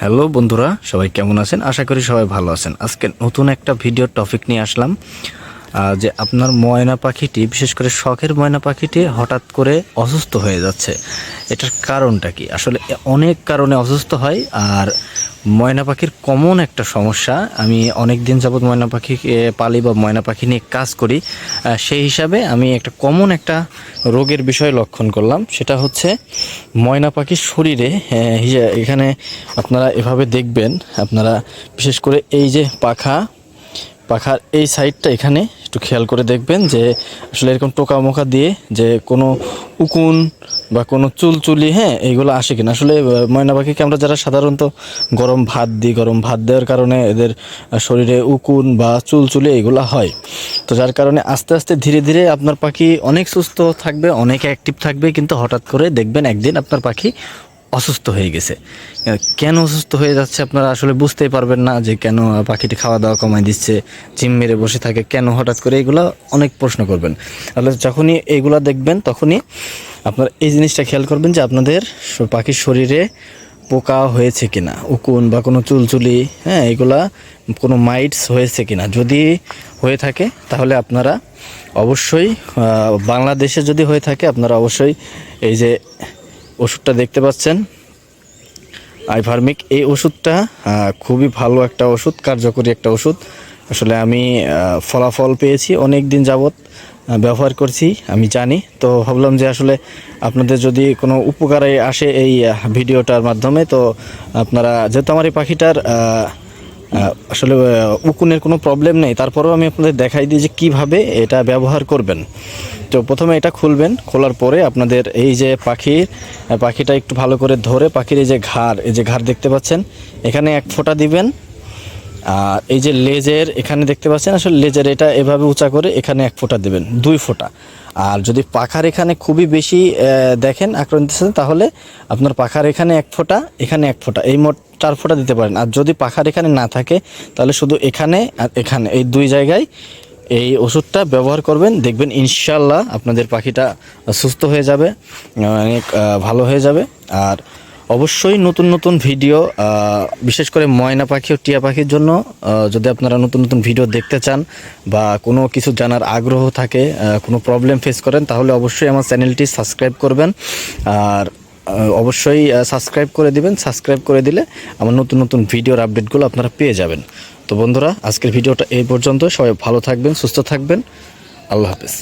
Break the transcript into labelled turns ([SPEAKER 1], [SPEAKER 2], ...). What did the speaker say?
[SPEAKER 1] Hello বন্ধুরা, সবাই কেমন আছেন? আশা করি সবাই ভালো আছেন। আজকে নতুন একটা ভিডিও টপিক নিয়ে আসলাম। যে আপনার ময়না পাখিটি, বিশেষ করে শখের ময়না পাখিটি হঠাৎ করে অসুস্থ হয়ে যাচ্ছে। এটার কারণটা কি? আসলে অনেক কারণে অসুস্থ হয়, আর ময়না পাখির কমন একটা সমস্যা। আমি অনেক দিন যাবৎ ময়না পাখি পালি বা ময়না পাখি নিয়ে কাজ করি সেই হিসাবে আমি একটা কমন একটা রোগের বিষয় লক্ষণ করলাম। সেটা হচ্ছে ময়না পাখির শরীরে এখানে আপনারা এভাবে দেখবেন, আপনারা বিশেষ করে এই যে পাখা, পাখার এই সাইডটা এখানে একটু খেয়াল করে দেখবেন যে আসলে এরকম টোকা মোকা দিয়ে যে কোনো উকুন বা কোনো চুলচুলি হ্যাঁ এইগুলো আসে কিনা। আসলে ময়না পাখিকে আমরা যারা সাধারণত গরম ভাত দিই, গরম ভাত দেওয়ার কারণে এদের শরীরে উকুন বা চুলচুলি এগুলো হয়। তো যার কারণে আস্তে আস্তে ধীরে ধীরে আপনার পাখি অনেক সুস্থ থাকবে, অনেক অ্যাক্টিভ থাকবে, কিন্তু হঠাৎ করে দেখবেন একদিন আপনার পাখি অসুস্থ হয়ে গেছে। কেন অসুস্থ হয়ে যাচ্ছে আপনারা আসলে বুঝতেই পারবেন না যে কেন পাখিটি খাওয়া দাওয়া কমায় দিচ্ছে, জিম মেরে বসে থাকে, কেন হঠাৎ করে এগুলো অনেক প্রশ্ন করবেন। তাহলে যখনই এইগুলা দেখবেন, তখনই আপনার এই জিনিসটা খেয়াল করবেন যে আপনাদের পাখির শরীরে পোকা হয়েছে কিনা, উকুন বা কোনো চুলচুলি হ্যাঁ এগুলা কোনো মাইটস হয়েছে কিনা। যদি হয়ে থাকে, তাহলে আপনারা অবশ্যই বাংলাদেশে যদি হয়ে থাকে, আপনারা অবশ্যই এই যে ওষুধটা দেখতে পাচ্ছেন। আইভার্মিক এই ওষুধটা খুবই ভালো একটা ওষুধ, কার্যকরী একটা ওষুধ। আসলে আমি ফলাফল পেয়েছি অনেক দিন যাবৎ ব্যবহার করছি, আমি জানি। তো ভাবলাম যে আসলে আপনাদের যদি কোনো উপকারে আসে এই ভিডিওটার মাধ্যমে, তো আপনারা, যেহেতু আমার এই পাখিটার আসলে উকুনের কোনো প্রবলেম নেই। তারপরেও আমি আপনাদের দেখাই দিই যে কীভাবে এটা ব্যবহার করবেন। তো প্রথমে এটা খুলবেন, খোলার পরে আপনাদের এই যে পাখির পাখিটা একটু ভালো করে ধরে পাখির এই যে ঘাড়, এই যে ঘাড় দেখতে পাচ্ছেন, এখানে এক ফোঁটা দিবেন। আর এই যে লেজের, এখানে দেখতে পাচ্ছেন আসলে লেজের এটা এভাবে উঁচা করে এখানে এক ফোঁটা দেবেন, দুই ফোঁটা। আর যদি পাখার এখানে খুবই বেশি দেখেন আক্রান্ত তাহলে আপনার পাখার এখানে এক ফোঁটা, এখানে এক ফোঁটা, এই মোট চার ফোঁটা দিতে পারেন। আর যদি পাখার এখানে না থাকে, তাহলে শুধু এখানে আর এখানে, এই দুই জায়গায় এই ওষুধটা ব্যবহার করবেন, দেখবেন ইনশাল্লাহ আপনাদের পাখিটা সুস্থ হয়ে যাবে, অনেক ভালো হয়ে যাবে। আর অবশ্যই নতুন নতুন ভিডিও বিশেষ করে ময়না পাখি ও টিয়া পাখির জন্য যদি আপনারা নতুন নতুন ভিডিও দেখতে চান বা কোনো কিছু জানার আগ্রহ থাকে কোনো প্রবলেম ফেস করেন, তাহলে অবশ্যই আমার চ্যানেলটি সাবস্ক্রাইব করবেন। আর অবশ্যই সাবস্ক্রাইব করে দিবেন। সাবস্ক্রাইব করে দিলে আমার নতুন নতুন ভিডিওর আপডেটগুলো আপনারা পেয়ে যাবেন। তো বন্ধুরা, আজকের ভিডিওটা এই পর্যন্ত। সবাই ভালো থাকবেন, সুস্থ থাকবেন। আল্লাহ হাফেজ।